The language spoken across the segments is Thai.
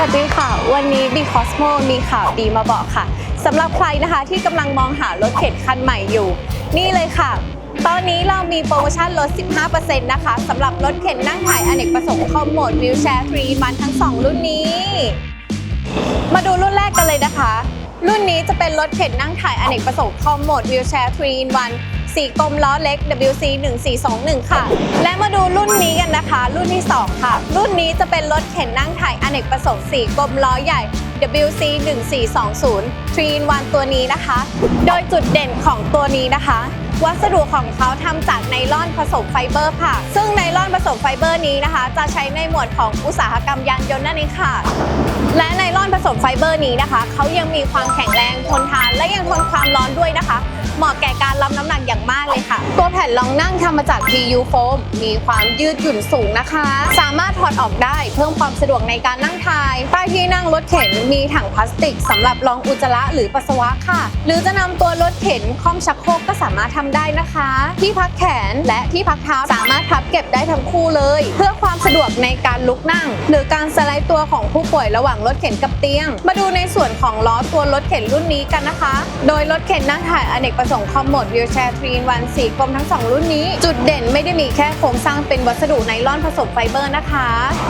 วัสดีค่ะ วันนี้ b c o s m o มีข่าวดีมาบอกค่ะสำหรับใครนะคะที่กำลังมองหารถเข็นคันใหม่อยู่ นี่เลยค่ะ ตอนนี้เรามีโปรโมชั่นลด 15%นะคะสำหรับรถเข็นนั่งถ่ายอเนกประสงค์คอมโหมดวิวแชร์3มันทั้ง 2 รุ่นนี้ มาดูรุ่นแรกกันเลยนะคะ รุ่นนี้จะเป็นรถเข็นนั่งถ่ายอเนกประสงค์คอมโหมดวิวแชร์3 in 1 สีกลมล้อเล็ก WC 1421 ค่ะ และมาดูรุ่นนี้กันนะคะ รุ่นที่ 2 ค่ะ รุ่นนี้จะเป็นรถเข็นนั่งถ่ายอเนกประสงค์สีกลมล้อใหญ่ WC 1420 3 in 1ตัวนี้นะคะ โดยจุดเด่นของตัวนี้นะคะ วัสดุของเขาทำจากไนล่อนผสมไฟเบอร์ค่ะ ซึ่งไนล่อนผสมไฟเบอร์นี้นะคะ จะใช้ในหมวดของอุตสาหกรรมยานยนต์นั่นเองค่ะและไนล่อนผสมไฟเบอร์นี้นะคะ เขายังมีความแข็งแรงทนทาน และยังทนความร้อนด้วยนะคะ เหมาะแก่การรับน้ำหนัก อย่างมากเลยค่ะ ตัวแผ่นรองนั่งทำมาจาก PU foam มีความยืดหยุ่นสูงนะคะ สามารถถอดออกได้เพิ่มความสะดวกในการนั่งทายใต้ที่นั่งรถเข็นมีถังพลาสติกสำหรับรองอุจจาระหรือปัสสาวะค่ะ หรือจะนำตัวรถเข็นคล่อมชักโครกก็สามารถทำได้นะคะ ที่พักแขนและที่พักเท้าสามารถพับเก็บได้ทั้งคู่เลย เพื่อความสะดวกในการลุกนั่ง หรือการสไลด์ตัวของผู้ป่วยระหว่างรถเข็นกับเตียง มาดูในส่วนของล้อตัวรถเข็นรุ่นนี้กันนะคะ โดยรถเข็นนั่งถ่ายอเนกประสงค์คอมโหมดวิวแชร์ทรีนวันสีกลมทั้งสองรุ่นนี้ จุดเด่นไม่ได้มีแค่โครงสร้างเป็นวัสดุไนลอนผสมไฟเบอร์นะคะ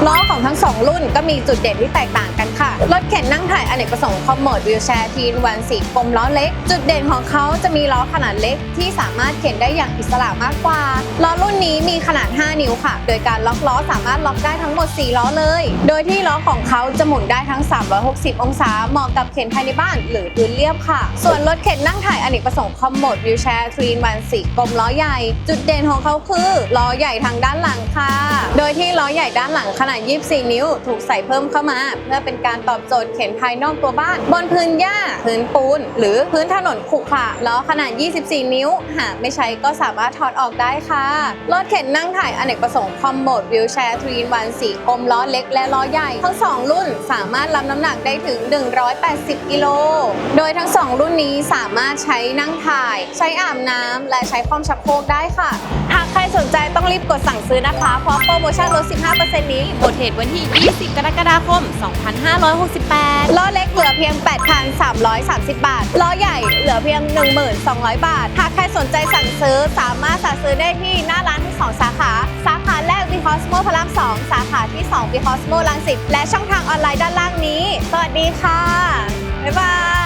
ล้อของทั้งสองรุ่นก็มีจุดเด่นที่แตกต่างกันค่ะ รถเข็นนั่งถ่ายอเนกประสงค์คอมโหมดวิวแชร์ทรีนวันสีกลมล้อเล็ก จุดเด่นของเขาจะมีล้อขนาดเล็กที่สามารถเข็นได้อย่างอิสระมากกว่าล้อรุ่นนี้มีขนาด 5 นิ้วค่ะ โดยการล็อกล้อสามารถล็อกได้ทั้งหมด 4 ล้อเลย โดยที่ล้อของเขาจะหมุนได้ทั้ง 360 องศาเหมาะกับเข็นภายในบ้าน หรือพื้นเรียบค่ะ ส่วนรถเข็นนั่งถ่ายอเนกประสงค์คอมโหมดวิวแชร์ทรีนวันสีกลมล้อใหญ่ จุดเด่นของเขาคือล้อใหญ่ทางด้านหลังค่ะ โดยที่ล้อใหญ่ด้านหลังขนาด 24 นิ้ว ถูกใส่เพิ่มเข้ามา เพื่อเป็นการตอบโจทย์เข็นภายนอกตัวบ้าน บนพื้นหญ้า พื้นปูน หรือพื้นถนนขรุขระล้อขนาด 24 นิ้ว หากไม่ใช้ก็สามารถถอดออกได้ค่ะรถเข็นนั่งถ่ายอเนกประสงค์คอมโหมดวิวแชร์ทรีนวันสีกลมล้อเล็กและล้อใหญ่ ทั้ง 2 รุ่นสามารถรับน้ำหนักได้ถึง 180 กิโล โดยทั้ง 2 รุ่นนี้สามารถใช้นั่งถ่าย ใช้อาบน้ำและใช้คอมชักโครกได้ค่ะ หากใครสนใจต้องรีบกดสั่งซื้อนะคะ เพราะโปรโมชั่นลด 15%นี้หมดเหตุวันที่ 20 กรกฎาคม 2568 ล้อเล็กเหลือเพียง 8,330 บาท ล้อใหญ่เหลือเพียง 1,200 บาท หากใครสนใจสั่งซื้อสามารถสั่งซื้อได้ที่หน้าร้านทั้งสองสาขา สาขาแรก v c o s m o พระราม2สาขาที่2 v c o s m o ลังสิตและช่องทางออนไลน์ด้านล่างนี้ สวัสดีค่ะ บ๊ายบาย